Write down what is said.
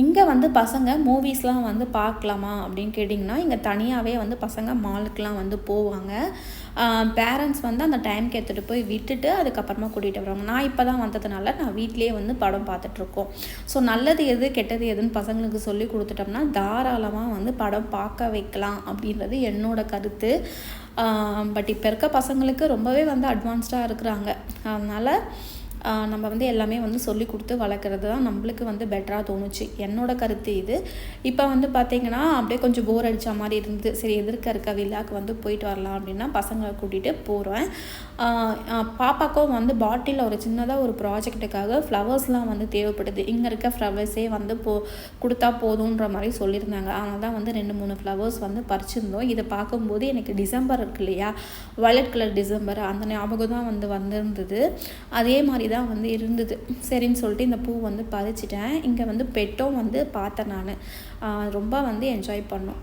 இங்கே வந்து பசங்க மூவிஸ்லாம் வந்து பார்க்கலாமா அப்படின்னு கேட்டிங்கன்னா இங்கே தனியாகவே வந்து பசங்க மாலுக்கெலாம் வந்து போவாங்க. பேரண்ட்ஸ் வந்து அந்த டைம்க்கு எடுத்துகிட்டு போய் விட்டுட்டு அதுக்கப்புறமா கூட்டிகிட்டு வருவாங்க. நான் இப்போ தான் வந்ததுனால நான் வீட்லேயே வந்து படம் பார்த்துட்ருக்கோம் ஸோ நல்லது எது கெட்டது எதுன்னு பசங்களுக்கு சொல்லி கொடுத்துட்டோம்னா தாராளமாக வந்து படம் பார்க்க வைக்கலாம் அப்படின்றது என்னோட கருத்து. பட் இப்போ இருக்க பசங்களுக்கு ரொம்பவே வந்து அட்வான்ஸ்டாக இருக்கிறாங்க. அதனால் நம்ம வந்து எல்லாமே வந்து சொல்லி கொடுத்து வளர்க்குறது தான் நம்மளுக்கு வந்து பெட்டராக தோணுச்சு. என்னோட கருத்து இது. இப்போ வந்து பார்த்திங்கன்னா அப்படியே கொஞ்சம் போர் அடித்த மாதிரி இருந்து சரி எதிர்க்க இருக்க விழாக்கு வந்து போயிட்டு வரலாம் அப்படின்னா பசங்களை கூட்டிகிட்டு போகிறேன் பாப்பாக்கும் வந்து பாட்டிலில் ஒரு சின்னதாக ஒரு ப்ராஜெக்ட்டுக்காக ஃப்ளவர்ஸ்லாம் வந்து தேவைப்படுது. இங்கே இருக்க ஃப்ளவர்ஸே வந்து போ கொடுத்தா போதுன்ற மாதிரி சொல்லியிருந்தாங்க. அதனால தான் வந்து ரெண்டு மூணு ஃப்ளவர்ஸ் வந்து பறிச்சிருந்தோம். இதை பார்க்கும்போது எனக்கு டிசம்பர் இருக்கு இல்லையா? வயலட் கலர் டிசம்பர் அந்த ஞாபகம் தான் வந்து வந்திருந்தது. அதே மாதிரி தான் வந்து இருந்தது. சரின்னு சொல்லிட்டு இந்த பூ வந்து பறிச்சிட்டேன். இங்கே வந்து பெட்டும் வந்து பார்த்தேன் நான். ரொம்ப வந்து என்ஜாய் பண்ணோம்.